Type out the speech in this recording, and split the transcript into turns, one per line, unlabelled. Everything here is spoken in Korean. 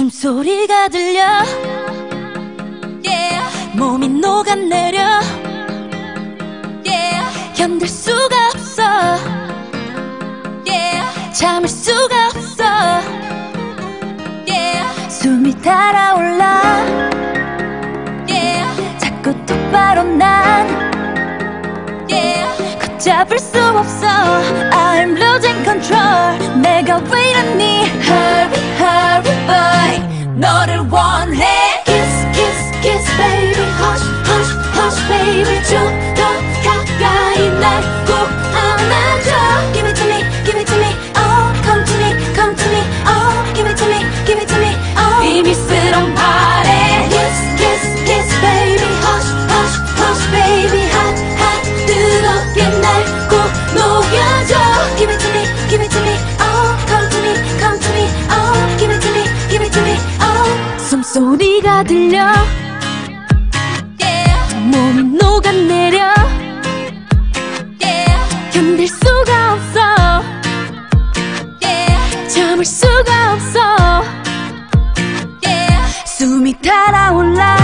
숨소리가 들려 yeah. 몸이 녹아내려 yeah. 견딜 수가 없어 yeah. 참을 수가 없어 yeah. 숨이 달아올라 yeah. 자꾸 똑바로 난 yeah. 걷잡을 수 없어 I'm losing control 내가 왜 이러니 hurry baby 좀 더 가까이 날 꼭 안아줘 Give it to me give it to me Oh come to me come to me Oh give it to me give it to me Oh 비밀스런 말에 Kiss kiss kiss baby Hush hush hush baby Hot hot 뜨겁게 날 꼭 녹여줘 Give it to me give it to me Oh come to me come to me Oh give it to me give it to me Oh 숨소리가 들려 수가 없어. 참을 수가 없어. 숨이 달아올라